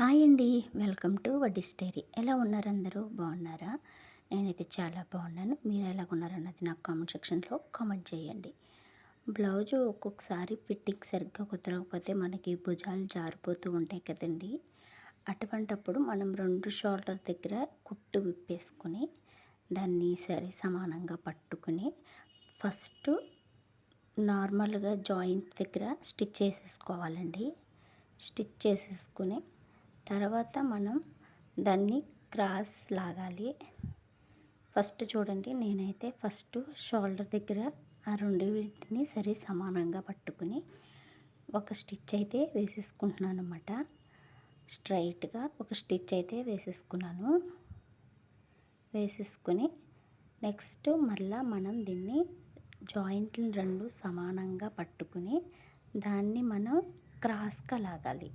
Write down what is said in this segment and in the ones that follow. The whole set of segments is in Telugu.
హాయ్ అండి. వెల్కమ్ టు వడ్డీ స్టైరీ. ఎలా ఉన్నారు అందరూ? బాగున్నారా? నేనైతే చాలా బాగున్నాను. మీరు ఎలా ఉన్నారన్నది నాకు కామెంట్ సెక్షన్లో కామెంట్ చేయండి. బ్లౌజు ఒక్కొక్కసారి ఫిట్టింగ్ సరిగ్గా కుదరకపోతే మనకి భుజాలు జారిపోతూ ఉంటాయి కదండి. అటువంటప్పుడు మనం రెండు షోల్డర్ దగ్గర కుట్టు విప్పేసుకొని దాన్ని సరి సమానంగా పట్టుకుని ఫస్ట్ నార్మల్గా జాయింట్ దగ్గర స్టిచ్ చేసేసుకోవాలండి. స్టిచ్ చేసేసుకుని తర్వాత మనం దాన్ని క్రాస్ లాగాలి. ఫస్ట్ చూడండి నేనైతే ఫస్ట్ షోల్డర్ దగ్గర ఆ రెండు వీటిని సరి సమానంగా పట్టుకుని ఒక స్టిచ్ అయితే వేసేసుకుంటున్నాను అనమాట స్ట్రైట్గా ఒక స్టిచ్ అయితే వేసేసుకున్నాను. వేసేసుకుని నెక్స్ట్ మళ్ళా మనం దీన్ని జాయింట్లు రెండు సమానంగా పట్టుకుని దాన్ని మనం క్రాస్గా లాగాలి.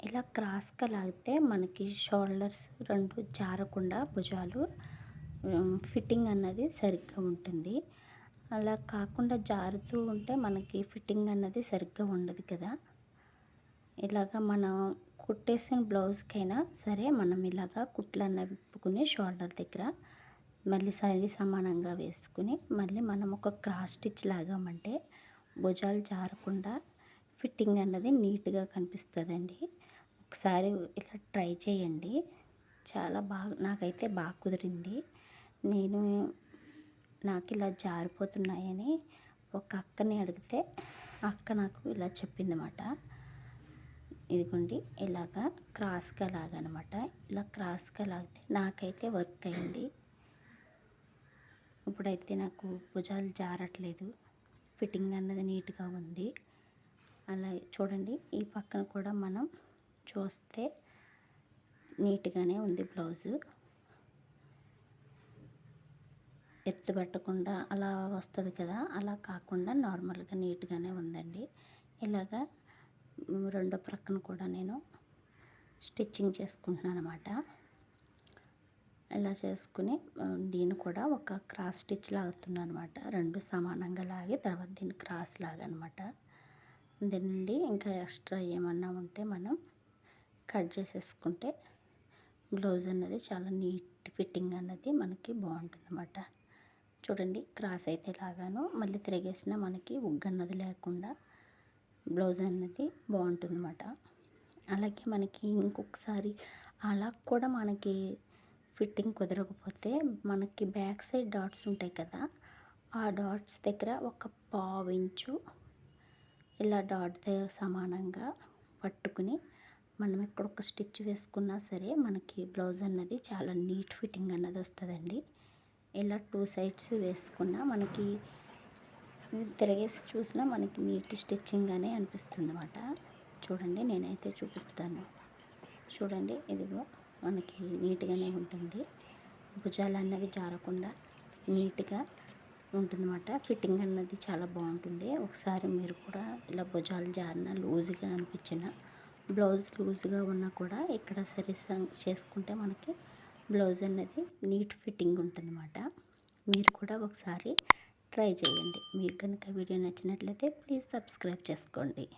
ఇలా క్రాస్గా లాగితే మనకి షోల్డర్స్ రెండు జారకుండా భుజాలు ఫిట్టింగ్ అన్నది సరిగ్గా ఉంటుంది. అలా కాకుండా జారుతూ ఉంటే మనకి ఫిట్టింగ్ అన్నది సరిగ్గా ఉండదు కదా. ఇలాగ మనం కుట్టేసిన బ్లౌజ్కైనా సరే మనం ఇలాగా కుట్లన్న విప్పుకుని షోల్డర్ దగ్గర మళ్ళీ సరి సమానంగా వేసుకుని మళ్ళీ మనం ఒక క్రాస్ స్టిచ్ లాగామంటే భుజాలు జారకుండా ఫిట్టింగ్ అన్నది నీట్గా కనిపిస్తుందండి. ఒకసారి ఇలా ట్రై చేయండి. చాలా బాగా నాకైతే బాగా కుదిరింది. నేను నాకు ఇలా జారిపోతున్నాయని ఒక అక్కని అడిగితే అక్క నాకు ఇలా చెప్పిందన్నమాట. ఇదిగోండి ఇలాగా క్రాస్గా లాగనమాట. ఇలా క్రాస్గా లాగితే నాకైతే వర్క్ అయింది. ఇప్పుడైతే నాకు భుజాలు జారట్లేదు. ఫిట్టింగ్ అన్నది నీట్గా ఉంది. అలా చూడండి ఈ పక్కన కూడా మనం చూస్తే నీట్గానే ఉంది బ్లౌజు. ఎత్తు పెట్టకుండా అలా వస్తుంది కదా అలా కాకుండా నార్మల్గా నీట్గానే ఉందండి. ఇలాగా రెండో ప్రక్కన కూడా నేను స్టిచ్చింగ్ చేసుకుంటున్నాను అనమాట ఇలా చేసుకుని దీన్ని కూడా ఒక క్రాస్ స్టిచ్ లాగుతున్నాను అనమాట రెండు సమానంగా లాగి తర్వాత దీన్ని క్రాస్ లాగనమాట. దీన్ని ఇంకా ఎక్స్ట్రా ఏమన్నా ఉంటే మనం కట్ చేసేసుకుంటే బ్లౌజ్ అన్నది చాలా నీట్ ఫిట్టింగ్ అన్నది మనకి బాగుంటుంది అన్నమాట చూడండి క్రాస్ అయితే లాగాను. మళ్ళీ తిరిగేసిన మనకి ఉగ్గు అన్నది లేకుండా బ్లౌజ్ అన్నది బాగుంటుంది అన్నమాట అలాగే మనకి ఇంకొకసారి అలా కూడా మనకి ఫిట్టింగ్ కుదరకపోతే మనకి బ్యాక్ సైడ్ డాట్స్ ఉంటాయి కదా ఆ డాట్స్ దగ్గర ఒక పావు ఇంచు ఇలా డాట్ దగ్గర సమానంగా పట్టుకుని మనం ఎక్కడ ఒక స్టిచ్ వేసుకున్నా సరే మనకి బ్లౌజ్ అన్నది చాలా నీట్ ఫిట్టింగ్ అన్నది వస్తుందండి. ఇలా టూ సైడ్స్ వేసుకున్నా మనకి తిరిగేసి చూసినా మనకి నీట్ స్టిచ్చింగ్ అనే అనిపిస్తుంది అనమాట చూడండి నేనైతే చూపిస్తాను. చూడండి ఇదిగో మనకి నీట్గానే ఉంటుంది. భుజాలు అన్నవి జారకుండా నీట్గా ఉంటుందన్నమాట. ఫిట్టింగ్ అన్నది చాలా బాగుంటుంది. ఒకసారి మీరు కూడా ఇలా భుజాలు జారిన లూజ్గా అనిపించిన బ్లౌజ్ లూజ్గా ఉన్నా కూడా ఇక్కడ సరీస్ చేసుకుంటే మనకి బ్లౌజ్ అనేది నీట్ ఫిట్టింగ్ ఉంటుందన్నమాట. మీరు కూడా ఒకసారి ట్రై చేయండి. మీకు కనుక వీడియో నచ్చినట్లయితే ప్లీజ్ సబ్స్క్రైబ్ చేసుకోండి.